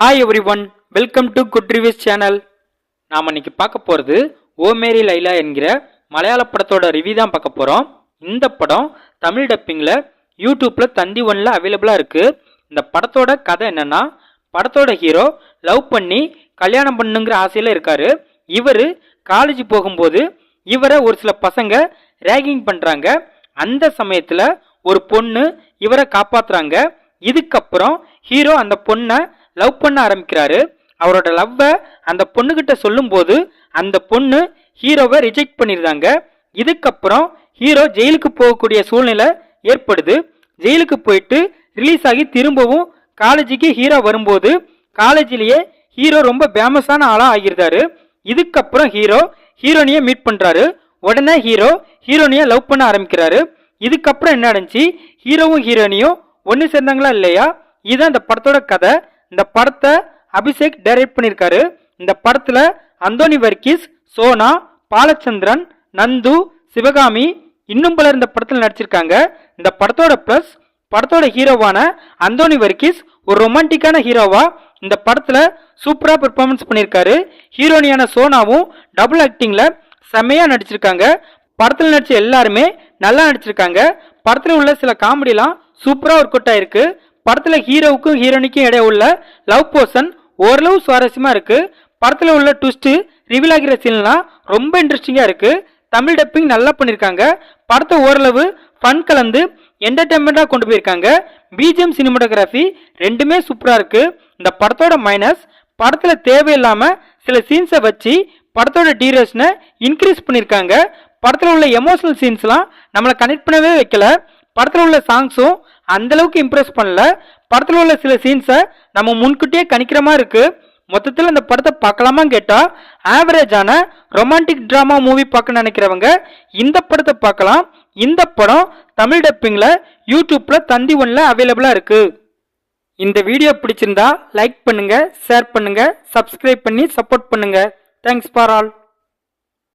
Hi everyone welcome to good reviews channel நாம் இன்னைக்கு பார்க்க போகிறது ஓ மேரி லைலா என்கிற மலையாள படத்தோட ரிவ்யூ தான் பார்க்க போகிறோம் இந்த படம் தமிழ் டப்பிங்கில் யூடியூப்பில் தந்தி ஒன்ல அவைலபிளாக இருக்குது இந்த படத்தோட கதை என்னன்னா படத்தோட ஹீரோ லவ் பண்ணி கல்யாணம் பண்ணுங்கிற ஆசையில் இருக்கார். இவர் காலேஜ் போகும்போது இவரை ஒரு சில பசங்க ரேகிங் பண்ணுறாங்க அந்த சமயத்தில் ஒரு பொண்ணு இவரை காப்பாற்றுறாங்க இதுக்கப்புறம் ஹீரோ அந்த பொண்ணை லவ் பண்ண ஆரம்பிக்கிறாரு. அவரோட லவ்வை அந்த பொண்ணுகிட்ட சொல்லும்போது அந்த பொண்ணு ஹீரோவை ரிஜெக்ட் பண்ணியிருந்தாங்க இதுக்கப்புறம் ஹீரோ ஜெயிலுக்கு போகக்கூடிய சூழ்நிலை ஏற்படுது. ஜெயிலுக்கு போயிட்டு ரிலீஸ் ஆகி திரும்பவும் காலேஜுக்கு ஹீரோ வரும்போது காலேஜிலேயே ஹீரோ ரொம்ப ஃபேமஸான ஆளாக ஆகியிருந்தாரு இதுக்கப்புறம் ஹீரோ ஹீரோனியை மீட் பண்ணுறாரு உடனே ஹீரோ ஹீரோனியை லவ் பண்ண ஆரம்பிக்கிறாரு. இதுக்கப்புறம் என்ன நடந்துச்சு? ஹீரோவும் ஹீரோனியும் ஒன்று சேர்ந்தாங்களா இல்லையா? இதுதான் இந்த படத்தோட கதை. இந்த படத்தை அபிஷேக் டைரக்ட் பண்ணியிருக்காரு. இந்த படத்தில் அந்தோனி வர்கீஸ் சோனா பாலச்சந்திரன் நந்து சிவகாமி இன்னும் பலர் இந்த படத்தில் நடிச்சிருக்காங்க. இந்த படத்தோட ப்ளஸ் படத்தோட ஹீரோவான அந்தோனி வர்கீஸ் ஒரு ரொமான்டிக்கான ஹீரோவா இந்த படத்தில் சூப்பராக பெர்ஃபார்மன்ஸ் பண்ணியிருக்காரு. ஹீரோனியான சோனாவும் டபுள் ஆக்டிங்கில் செம்மையாக நடிச்சிருக்காங்க. படத்தில் நடித்த எல்லாருமே நல்லா நடிச்சிருக்காங்க. படத்தில் உள்ள சில காமெடிலாம் சூப்பராக ஒர்க் அவுட் ஆயிருக்கு. படத்தில் ஹீரோவுக்கும் ஹீரோனிக்கும் இடையே உள்ள லவ் போர்ஷன் ஓரளவு சுவாரஸ்யமாக இருக்குது படத்தில் உள்ள ட்விஸ்ட்டு ரிவீல் ஆகிற சீன்லாம் ரொம்ப இன்ட்ரெஸ்டிங்காக இருக்குது தமிழ் டப்பிங் நல்லா பண்ணியிருக்காங்க படத்தை ஓரளவு ஃபன் கலந்து என்டர்டைன்மெண்ட்டாக கொண்டு போயிருக்காங்க. பிஜிஎம் சினிமாட்டோகிராஃபி ரெண்டுமே சூப்பராக இருக்குது இந்த படத்தோட மைனஸ் படத்தில் தேவையில்லாமல் சில சீன்ஸை வச்சு படத்தோட டியூரேஷனை இன்க்ரீஸ் பண்ணியிருக்காங்க படத்தில் உள்ள எமோஷனல் சீன்ஸ்லாம் நம்மளை கனெக்ட் பண்ணவே வைக்கல. படத்தில் உள்ள சாங்ஸும் அந்த அளவுக்கு இம்ப்ரெஸ் பண்ணல. படத்தில் உள்ள சில சீன்ஸை நம்ம முன்கூட்டியே கணிக்கிற மாதிரி இருக்கு. மொத்தத்தில் இந்த படத்தை பார்க்கலாமான்னு கேட்டால் ஆவரேஜான ரொமான்டிக் ட்ராமா மூவி பார்க்க நினைக்கிறவங்க இந்த படத்தை பார்க்கலாம். இந்த படம் தமிழ் டப்பிங்கில் யூடியூப்பில் தந்தி ஒன்றில் அவைலபிளாக இருக்குது இந்த வீடியோ பிடிச்சிருந்தா லைக் பண்ணுங்கள் ஷேர் பண்ணுங்கள் சப்ஸ்கிரைப் பண்ணி சப்போர்ட் பண்ணுங்கள் தேங்க்ஸ் ஃபார் ஆல்